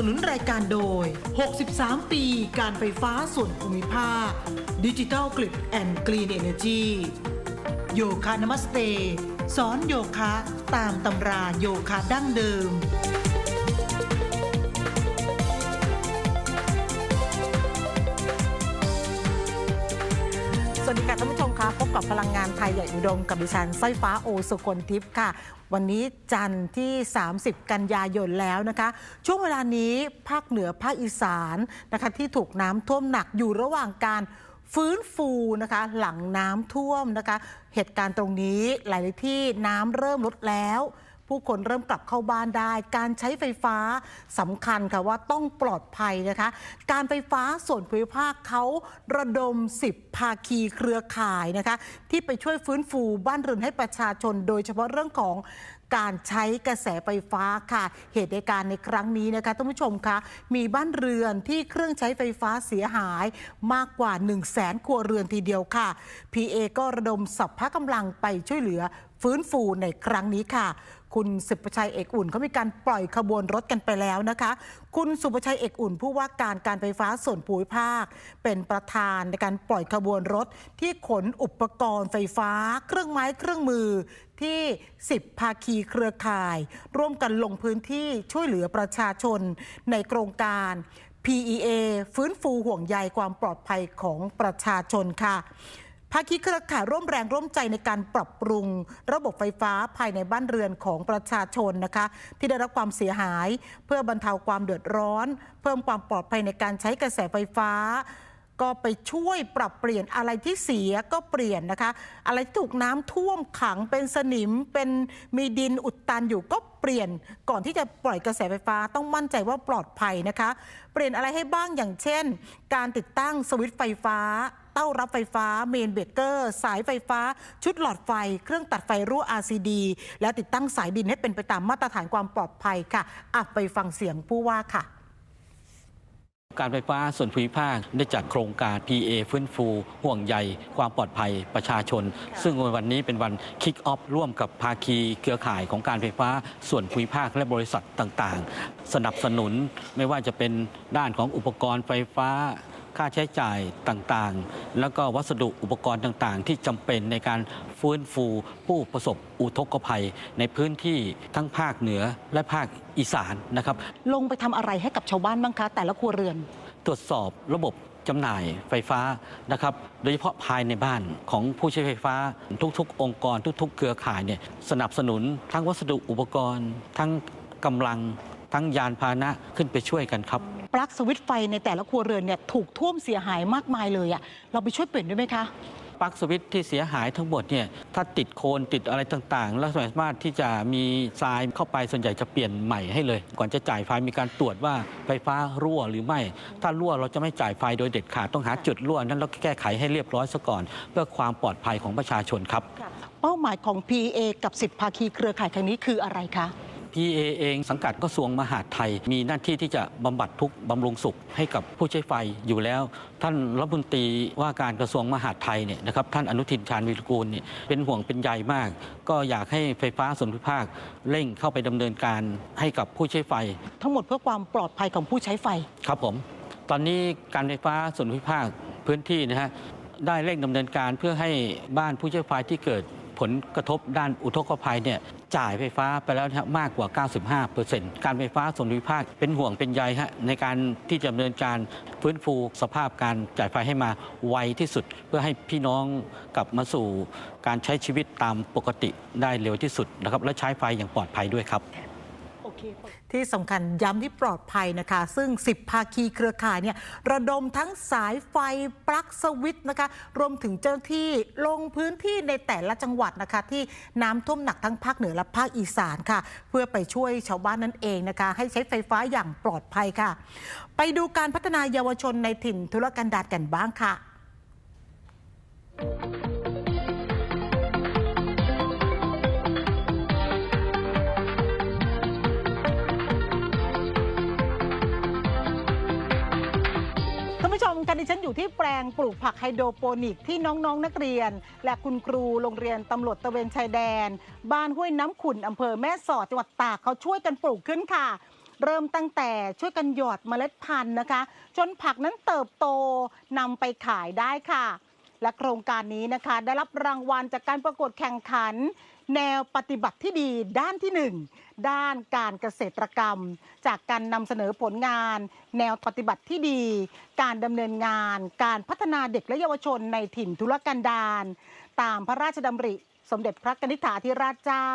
สนุนรายการโดย 63 ปีการไฟฟ้าส่วนภูมิภาค ดิจิทัลกริดแอนด์กรีนเอเนจีโยคะนามัสเต สอนโยคะตามตำราโยคะดั้งเดิม วัสดีค่ะท่านผู้ชมคะพบกับพลังงานไทยใหญ่อุดมกับดิฉันสร้อยฟ้าโอสุคนทิพย์ค่ะ วันนี้จันทร์ที่ 30 กันยายนแล้วนะคะ ช่วงเวลานี้ภาคเหนือภาคอีสานนะคะที่ถูกน้ำท่วมหนักอยู่ระหว่างการฟื้นฟูนะคะหลังน้ำท่วมนะคะ เหตุการณ์ตรงนี้หลายที่น้ำเริ่มลดแล้ว ผู้คนเริ่มกลับเข้าบ้านได้ การใช้ไฟฟ้าสำคัญค่ะว่าต้องปลอดภัยนะคะ การไฟฟ้าส่วนภูมิภาคเขาระดม 10 ภาคีเครือข่ายนะคะ ที่ไปช่วยฟื้นฟูบ้านเรือนให้ประชาชน โดยเฉพาะเรื่องของการใช้กระแสไฟฟ้าค่ะ เหตุในการณ์ในครั้งนี้นะคะท่านผู้ชมคะ มีบ้านเรือนที่เครื่องใช้ไฟฟ้าเสียหายมากกว่า 1 0 0 0 0แสนครัวเรือนทีเดียวค่ะ PA ก็ระดมสัพพะกำลังไปช่วยเหลือฟื้นฟูในครั้งนี้ค่ะ คุณสุประชัยเอกอุ่นเขามีการปล่อยขบวนรถกันไปแล้วนะคะ คุณสุประชัยเอกอุ่น ผู้ว่าการการไฟฟ้าส่วนภูมิภาค เป็นประธานในการปล่อยขบวนรถที่ขนอุปกรณ์ไฟฟ้า เครื่องไม้เครื่องมือที่ 10 ภาคีเครือข่าย ร่วมกันลงพื้นที่ช่วยเหลือประชาชนในโครงการ PEA ฟื้นฟูห่วงใยความปลอดภัยของประชาชนค่ะ ภาคีเครือข่ายร่วมแรงร่วมใจในการปรับปรุง ระบบไฟฟ้าภายในบ้านเรือนของประชาชนนะคะ ที่ได้รับความเสียหาย เพื่อบรรเทาความเดือดร้อน เพิ่มความปลอดภัยในการใช้กระแสไฟฟ้า ก็ไปช่วยปรับเปลี่ยนอะไรที่เสียก็เปลี่ยนนะคะ อะไรที่ถูกน้ำท่วมขังเป็นสนิมเป็นมีดินอุดตันอยู่ก็เปลี่ยนก่อนที่จะปล่อยกระแสไฟฟ้าต้องมั่นใจว่าปลอดภัยนะคะ เปลี่ยนอะไรให้บ้างอย่างเช่น การติดตั้งสวิตช์ไฟฟ้า เต้ารับไฟฟ้าเมนเบรกเกอร์ สายไฟฟ้า ชุดหลอดไฟ เครื่องตัดไฟรั่ว RCD และติดตั้งสายดินให้เป็นไปตามมาตรฐานความปลอดภัยค่ะอะไปฟังเสียงผู้ว่าค่ะการไฟฟ้าส่วนภูมิภาคได้จัดโครงการ PA ฟื้นฟู ห่วงใยความปลอดภัยประชาชน ซึ่งวันนี้เป็นวันคิกออฟร่วมกับภาคีเครือข่ายของการไฟฟ้าส่วนภูมิภาคและบริษัทต่างๆ สนับสนุนไม่ว่าจะเป็นด้านของอุปกรณ์ไฟฟ้า ค่าใช้จ่ายต่างๆ แล้วก็วัสดุอุปกรณ์ต่างๆ ที่จำเป็นในการฟื้นฟูผู้ประสบอุทกภัย ในพื้นที่ทั้งภาคเหนือและภาคอีสานนะครับ ลงไปทำอะไรให้กับชาวบ้านบ้างคะ แต่ละครัวเรือน ตรวจสอบระบบจำหน่ายไฟฟ้านะครับ โดยเฉพาะภายในบ้านของผู้ใช้ไฟฟ้า ทุกๆ องค์กรทุก ๆ เครือข่ายเนี่ยสนับสนุนทั้งวัสดุอุปกรณ์ ทั้งกำลัง ทั้งยานพาหนะขึ้นไปช่วยกันครับ ปลั๊กสวิตช์ไฟในแต่ละครัวเรือนเนี่ยถูกท่วมเสียหายมากมายเลยอะเราไปช่วยเปลี่ยนด้วยไหมคะปลั๊กสวิตช์ที่เสียหายทั้งหมดเนี่ยถ้าติดโคนติดอะไรต่างๆ แล้วสามารถที่จะมีทรายเข้าไปส่วนใหญ่จะเปลี่ยนใหม่ให้เลย ก่อนจะจ่ายไฟมีการตรวจว่าไฟฟ้ารั่วหรือไม่ ถ้ารั่วเราจะไม่จ่ายไฟโดยเด็ดขาดต้องหาจุดรั่วนั้นแล้วแก้ไขให้เรียบร้อยซะก่อน เพื่อความปลอดภัยของประชาชนครับ เป้าหมายของ PA กับ10ภาคีเครือข่ายครั้งนี้คืออะไรคะ PA เองสังกัดกระทรวงมหาดไทย มีหน้าที่ที่จะบำบัดทุกข์บำรุงสุขให้กับผู้ใช้ไฟอยู่แล้ว ท่านรัฐมนตรีว่าการกระทรวงมหาดไทยเนี่ยนะครับท่านอนุทินชาญวีรกูลเนี่ยเป็นห่วงเป็นใยมาก ก็อยากให้ไฟฟ้าส่วนภูมิภาคเร่งเข้าไปดำเนินการให้กับผู้ใช้ไฟ ทั้งหมดเพื่อความปลอดภัยของผู้ใช้ไฟครับผมตอนนี้การไฟฟ้าส่วนภูมิภาคพื้นที่นะฮะได้เร่งดำเนินการเพื่อให้บ้านผู้ใช้ไฟที่เกิดผลกระทบด้านอุทกภัยเนี่ย จ่ายไฟฟ้าไปแล้วนะมากกว่า 95%การไฟฟ้าส่วนภูมิภาคเป็นห่วงเป็นใยฮะในการที่จะดำเนินการฟื้นฟูสภาพการจ่ายไฟให้มาไวที่สุด เพื่อให้พี่น้องกลับมาสู่การใช้ชีวิตตามปกติได้เร็วที่สุดนะครับและใช้ไฟอย่างปลอดภัยด้วยครับ ที่สำคัญย้ำที่ปลอดภัยนะคะ ซึ่ง 10 ภาคีเครือข่ายเนี่ยระดมทั้งสายไฟปลั๊กสวิตช์นะคะ รวมถึงเจ้าหน้าที่ลงพื้นที่ในแต่ละจังหวัดนะคะ ที่น้ำท่วมหนักทั้งภาคเหนือและภาคอีสานค่ะ เพื่อไปช่วยชาวบ้านนั่นเองนะคะ ให้ใช้ไฟฟ้าอย่างปลอดภัยค่ะ ไปดูการพัฒนาเยาวชนในถิ่นธุรกันดารกันบ้างค่ะ ดิฉันอยู่ที่แปลงปลูกผักไฮโดรโปนิกที่น้องๆนนักเรียน และคุณครูโรงเรียนตำรวจตะเวนชายแดน บ้านห้วยน้ำขุ่นอำเภอแม่สอดจังหวัดตากเขาช่วยกันปลูกขึ้นค่ะ เริ่มตั้งแต่ช่วยกันหยอดเมล็ดพันธุ์นะคะ จนผักนั้นเติบโตนำไปขายได้ค่ะ และโครงการนี้นะคะ ได้รับรางวัลจากการประกวดแข่งขัน แนวปฏิบัติที่ดีด้านที่1 ด้านการเกษตรกรรม จากการนำเสนอผลงาน แนวปฏิบัติที่ดี การดำเนินงาน การพัฒนาเด็กและเยาวชนในถิ่นทุรกันดารตามพระราชดำริ สมเด็จพระกนิษฐาธิราชเจ้า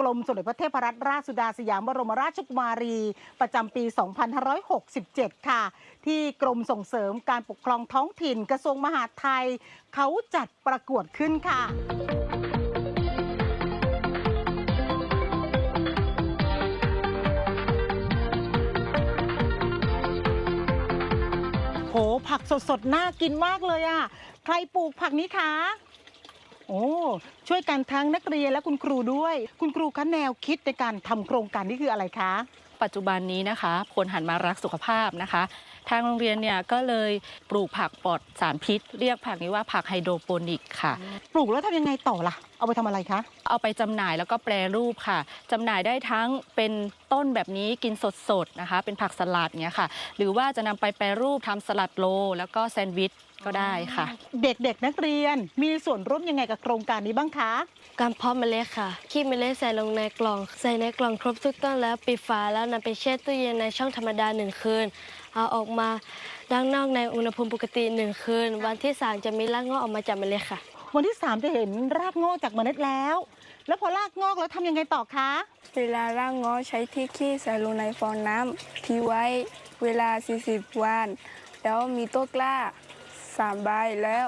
กรมสมเด็จพระเทพรัตนราชสุดาสยามบรมราชกุมารี ประจำปี 2567 ค่ะ ที่กรมส่งเสริมการปกครองท้องถิ่นกระทรวงมหาดไทย เขาจัดประกวดขึ้นค่ะ โห ผักสดๆ น่ากินมากเลยอะ่ะ ใครปลูกผักนี้คะ โอ้ ช่วยกันทั้งนักเรียนและคุณครูด้วย คุณครูคะแนวคิดในการทำโครงการนี้คืออะไรคะ ปัจจุบันนี้นะคะคนหันมารักสุขภาพนะคะ ทางโรงเรียนเนี่ยก็เลยปลูกผักปลอดสารพิษ เรียกผักนี้ว่าผักไฮโดรโปนิกค่ะ ปลูกแล้วทำยังไงต่อล่ะ เอาไปทำอะไรคะ เอาไปจำหน่ายแล้วก็แปรรูปค่ะจำหน่ายได้ทั้งเป็นต้นแบบนี้กินสดๆนะคะ เป็นผักสลัดเนี้ยค่ะ หรือว่าจะนำไปแปรรูปทำสลัดโล แล้วก็แซนด์วิช ก็ได้ค่ะ เด็กๆนักเรียนมีส่วนร่วมยังไงกับโครงการนี้บ้างคะ การเพาะเมล็ดค่ะคีบเมล็ดใส่ลงในกล่อง ใส่ในกล่องครบทุกต้นแล้วปิดฝาแล้วนำไปแช่ตู้เย็นในช่องธรรมดาหนึ่งคืน เอาออกมาด้านนอกในอุณหภูมิปกติหนึ่งคืน วันที่สามจะมีรากงอกออกมาจากเมล็ดค่ะ วันที่ 3 จะเห็นรากงอกจากเมล็ดแล้ว แล้วพอรากงอกแล้วทำยังไงต่อคะ เวลาร่างง้อใช้ที่ขี้ใส่ลงในฟองน้ำทิ้งไว้เวลา 40 วัน แล้วมีต้นกล้า 3ใบแล้ว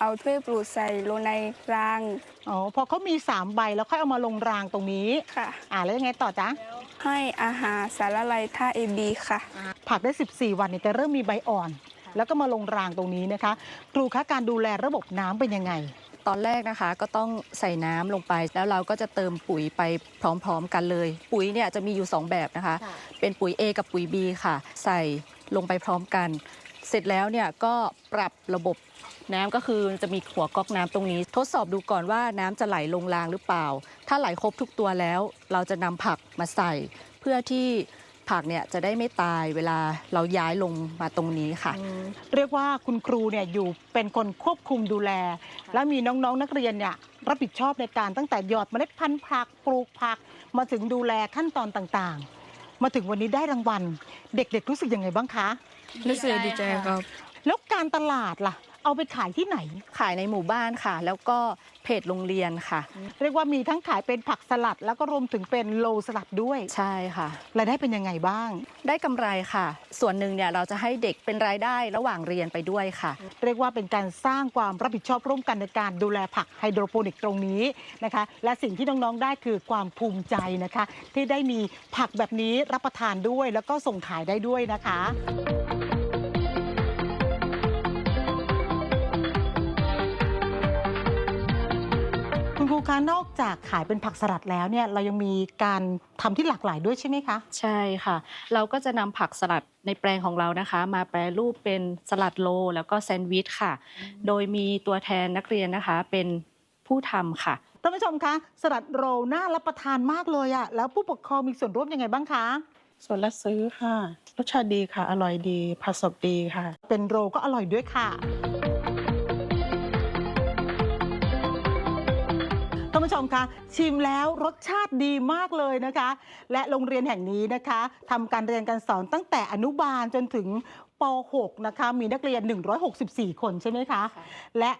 เอาถ้วยปลูกใส่ลงในราง อ๋อ พอเขามี 3 ใบแล้วค่อยเอามาลงรางตรงนี้ ค่ะ อ่าแล้วยังไงต่อจ๊ะ ให้อาหารสารละลายท่าเอบีค่ะ ผักได้ 14 วันเนี่ยจะเริ่มมีใบอ่อน แล้วก็มาลงรางตรงนี้นะคะ ครูคะการดูแลระบบน้ำเป็นยังไง ตอนแรกนะคะก็ต้องใส่น้ำลงไป แล้วเราก็จะเติมปุ๋ยไปพร้อมๆกันเลย ปุ๋ยเนี่ยจะมีอยู่ 2 แบบนะคะค่ะเป็นปุ๋ย A กับปุ๋ย B ค่ะ ใส่ลงไปพร้อมกัน เสร็จแล้วเนี่ยก็ปรับระบบน้ำก็คือจะมีหัวก๊อกน้ำตรงนี้ ทดสอบดูก่อนว่าน้ำจะไหลลงรางหรือเปล่า ถ้าไหลครบทุกตัวแล้ว เราจะนำผักมาใส่ เพื่อที่ผักเนี่ยจะได้ไม่ตายเวลาเราย้ายลงมาตรงนี้ค่ะ เรียกว่าคุณครูเนี่ยอยู่เป็นคนควบคุมดูแล แล้วมีน้องๆนักเรียนเนี่ยรับผิดชอบในการตั้งแต่หยอดเมล็ดพันธุ์ผักปลูกผัก มาถึงดูแลขั้นตอนต่างๆ มาถึงวันนี้ได้รางวัล เด็กๆรู้สึกยังไงบ้างคะ รู้สึกดีใจครับ แล้วการตลาดล่ะ เอาไปขายที่ไหน ขายในหมู่บ้านค่ะ แล้วก็เพจโรงเรียนค่ะ เรียกว่ามีทั้งขายเป็นผักสลัด แล้วก็รวมถึงเป็นโลสลัดด้วยใช่ค่ะรายได้เป็นยังไงบ้าง ได้กำไรค่ะ ส่วนหนึ่งเนี่ยเราจะให้เด็กเป็นรายได้ระหว่างเรียนไปด้วยค่ะ เรียกว่าเป็นการสร้างความรับผิดชอบร่วมกันในการดูแลผักไฮโดรโปนิกตรงนี้นะคะ และสิ่งที่น้องๆได้คือความภูมิใจนะคะ ที่ได้มีผักแบบนี้รับประทานด้วย แล้วก็ส่งขายได้ด้วยนะคะ คุณครูคะนอกจากขายเป็นผักสลัดแล้วเนี่ยเรายังมีการทำที่หลากหลายด้วยใช่ไหมคะ ใช่ค่ะ เราก็จะนำผักสลัดในแปลงของเรานะคะ มาแปรรูปเป็นสลัดโล แล้วก็แซนด์วิชค่ะ โดยมีตัวแทนนักเรียนนะคะเป็นผู้ทำค่ะท่านผู้ชมคะสลัดโรลน่ารับประทานมากเลยอะแล้วผู้ปกครองมีส่วนร่วมยังไงบ้างคะส่วนละซื้อค่ะรสชาติดีค่ะ อร่อยดีผัดสดดีค่ะ เป็นโรลก็อร่อยด้วยค่ะานผู้ชมคะชิมแล้วรสชาติดีมากเลยนะคะ และโรงเรียนแห่งนี้นะคะทำการเรียนการสอนตั้งแต่อนุบาลจนถึงป .6 นะคะมีนักเรียน 164 คนใช่ไหมคะ และ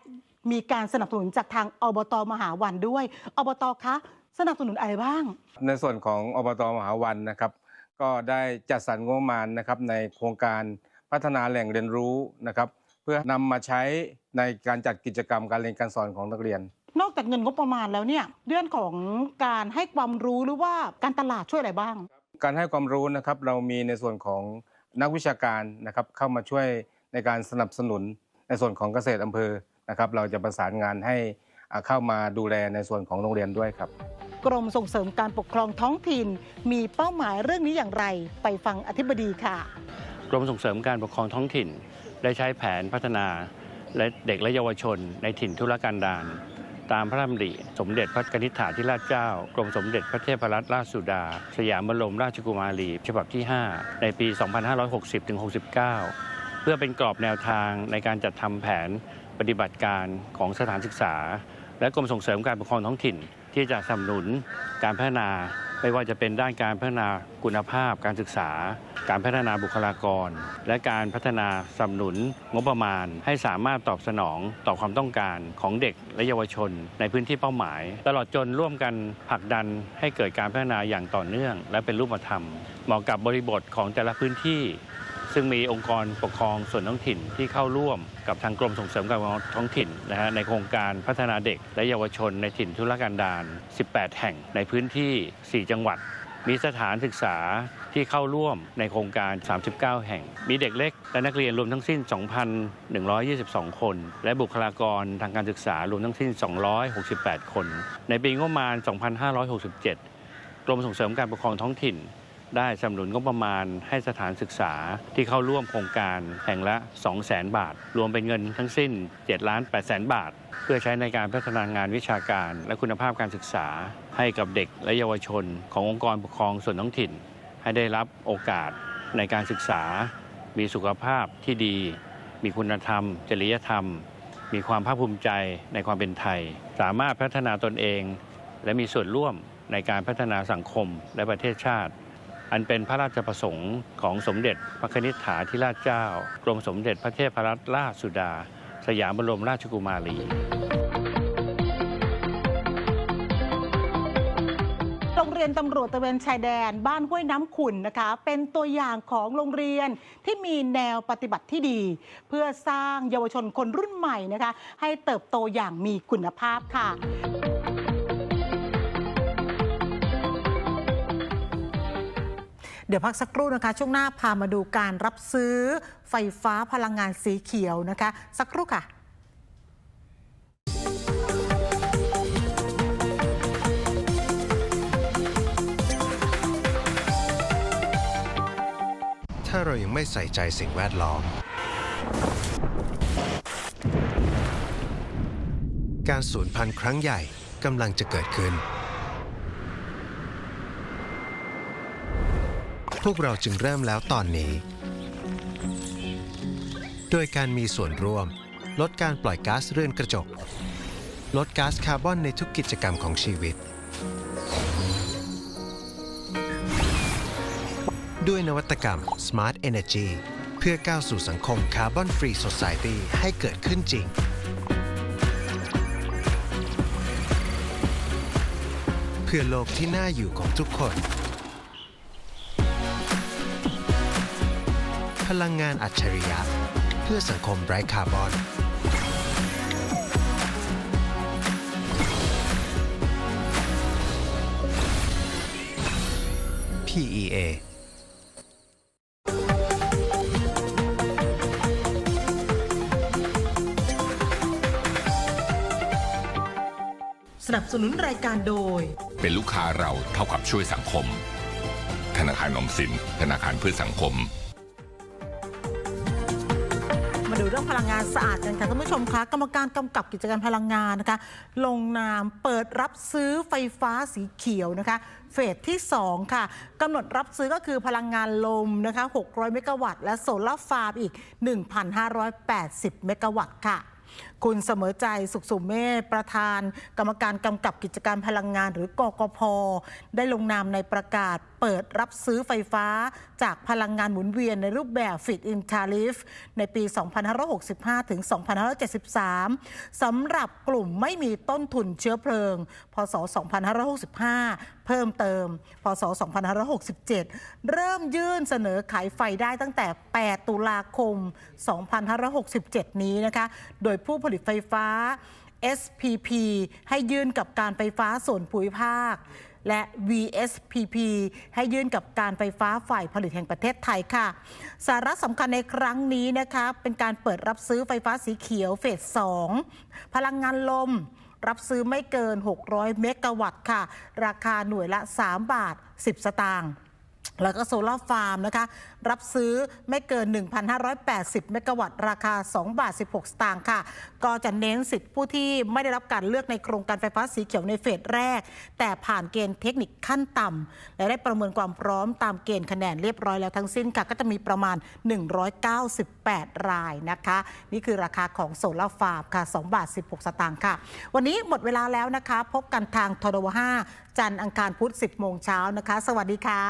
มีการสนับสนุนจากทางอบตมหาวันด้วย อบตคะสนับสนุนอะไรบ้าง ในส่วนของอบตมหาวันนะครับ ก็ได้จัดสรรงบประมาณนะครับในโครงการพัฒนาแหล่งเรียนรู้นะครับ เพื่อนำมาใช้ในการจัดกิจกรรมการเรียนการสอนของนักเรียน นอกจากเงินงบประมาณแล้วเนี่ยเรื่องของการให้ความรู้หรือว่าการตลาดช่วยอะไรบ้าง การให้ความรู้นะครับเรามีในส่วนของนักวิชาการนะครับเข้ามาช่วยในการสนับสนุนในส่วนของเกษตรอำเภอนะครับ เราจะประสานงานให้อ่าเข้ามาดูแลในส่วนของโรงเรียนด้วยครับ กรมส่งเสริมการปกครองท้องถิ่น มีเป้าหมายเรื่องนี้อย่างไร ไปฟังอธิบดีค่ะ กรมส่งเสริมการปกครองท้องถิ่น ได้ใช้แผนพัฒนาและเด็กและเยาวชนในถิ่นทุรกันดาร ตามพระราชดำริสมเด็จพระนิษฐาธิราชเจ้า กรมสมเด็จพระเทพรัตนราชสุดา สยามบรมราชกุมารีฉบับที่ 5 ในปี 2560-69 เพื่อเป็นกรอบแนวทางในการจัดทำแผนปฏิบัติการของสถานศึกษา และกรมส่งเสริมการปกครองท้องถิ่น ที่จะสนับสนุนการพัฒนา ไม่ว่าจะเป็นด้านการพัฒนาคุณภาพการศึกษา การพัฒนาบุคลากร และการพัฒนาสนับสนุนงบประมาณ ให้สามารถตอบสนองต่อความต้องการของเด็กและเยาวชน ในพื้นที่เป้าหมาย ตลอดจนร่วมกันผลักดันให้เกิดการพัฒนาอย่างต่อเนื่อง และเป็นรูปธรรม เหมาะกับบริบทของแต่ละพื้นที่ ซึ่งมีองค์กรปกครองส่วนท้องถิ่นที่เข้าร่วมกับทางกรมส่งเสริมการปกครองท้องถิ่นนะฮะในโครงการพัฒนาเด็กและเยาวชนในถิ่นทุรกันดาร 18 แห่งในพื้นที่ 4 จังหวัด มีสถานศึกษาที่เข้าร่วมในโครงการ 39 แห่ง มีเด็กเล็ก และนักเรียนรวมทั้งสิ้น 2,122 คน และบุคลากรทางการศึกษารวมทั้งสิ้น 268 คน ในปีงบประมาณ 2567 กรมส่งเสริมการปกครองท้องถิ่น ได้สนับสนุนงบประมาณให้สถานศึกษาที่เข้าร่วมโครงการแห่งละ 200,000 บาท รวมเป็นเงินทั้งสิ้น7ล้าน8แสนบาท เพื่อใช้ในการพัฒนางานวิชาการ และคุณภาพการศึกษา ให้กับเด็กและเยาวชน ขององค์กรปกครองส่วนท้องถิ่น ให้ได้รับโอกาสในการศึกษา มีสุขภาพที่ดี มีคุณธรรม จริยธรรม มีความภาคภูมิใจในความเป็นไทย สามารถพัฒนาตนเอง และมีส่วนร่วมในการพัฒนาสังคมและประเทศชาติ อันเป็นพระราชประสงค์ของสมเด็จพระนิษฐาธิราชเจ้า กรมสมเด็จพระเทพรัตนราชสุดา สยามบรมราชกุมารีโรงเรียนตำรวจตระเวนชายแดนบ้านห้วยน้ำขุ่นนะคะ เป็นตัวอย่างของโรงเรียนที่มีแนวปฏิบัติที่ดี เพื่อสร้างเยาวชนคนรุ่นใหม่นะคะ ให้เติบโตอย่างมีคุณภาพค่ะ ดี๋ยวพักสักครู่นะคะ ช่วงหน้าพามาดูการรับซื้อไฟฟ้าพลังงานสีเขียวนะคะ สักครู่ค่ะถ้าเรายังไม่ใส่ใจสิ่งแวดล้อม การสูญพันธุ์ครั้งใหญ่กำลังจะเกิดขึ้น พวกเราจึงเริ่มแล้วตอนนี้ โดยการมีส่วนร่วม ลดการปล่อยก๊าซเรือนกระจก ลดก๊าซคาร์บอนในทุกกิจกรรมของชีวิต ด้วยนวัตกรรม Smart Energy เพื่อก้าวสู่สังคม Carbon Free Society ให้เกิดขึ้นจริงเพื่อโลกที่น่าอยู่ของทุกคน ลังงานอัจฉริยะ เพื่อสังคมไร้คาร์บอน PEA สนับสนุนรายการโดย เป็นลูกค้าเราเท่ากับช่วยสังคม ธนาคารออมสิน ธนาคารเพื่อสังคมมา ดูเรื่องพลังงานสะอาดกันค่ะท่านผู้ชมคะกรรมการกำกับกิจการพลังงานนะคะ ลงนามเปิดรับซื้อไฟฟ้าสีเขียวนะคะเฟสที่ 2 ค่ะกำหนดรับซื้อก็คือพลังงานลมนะคะ600 เมกะวัตต์และโซลาร์ฟาร์มอีก 1,580 เมกะวัตต์ค่ะ คุณเสมอใจสุขสุมเมธประธาน กรรมการกำกับกิจการพลังงานหรือกกพ ได้ลงนามในประกาศเปิดรับซื้อไฟฟ้าจากพลังงานหมุนเวียนในรูปแบบ Fit in Tariff ในปี 2565 ถึง 2573 สำหรับกลุ่มไม่มีต้นทุนเชื้อเพลิง พศ 2565 เพิ่มเติม พศ 2567 เริ่มยื่นเสนอขายไฟได้ตั้งแต่ 8 ตุลาคม 2567 นี้นะคะ โดยผู้ผลิตไฟฟ้า SPP ให้ยื่นกับการไฟฟ้าส่วนภูมิภาค และ VSPP ให้ยื่นกับการไฟฟ้าฝ่ายผลิตแห่งประเทศไทยค่ะ สาระสำคัญในครั้งนี้นะคะเป็นการเปิดรับซื้อไฟฟ้าสีเขียวเฟส 2 พลังงานลม รับซื้อไม่เกิน 600 เมกะวัตต์ค่ะ ราคาหน่วยละ 3 บาท 10 สตางค์ แล้วก็โซลาร์ฟาร์มนะคะ รับซื้อไม่เกิน 1,580 เมกะวัตต์ ราคา 2 บาท 16 สตางค์ค่ะ ก็จะเน้นสิทธิผู้ที่ไม่ได้รับการเลือกในโครงการไฟฟ้าสีเขียวในเฟสแรก แต่ผ่านเกณฑ์เทคนิคขั้นต่ำและได้ประเมินความพร้อมตามเกณฑ์คะแนนเรียบร้อยแล้วทั้งสิ้นค่ะ ก็จะมีประมาณ 198 รายนะคะ นี่คือราคาของโซลาร์ฟาร์มค่ะ 2 บาท 16 สตางค์ค่ะ วันนี้หมดเวลาแล้วนะคะ พบกันทางทรว5จันทร์อังคารพุธ 10 โมงเช้านะคะ สวัสดีค่ะ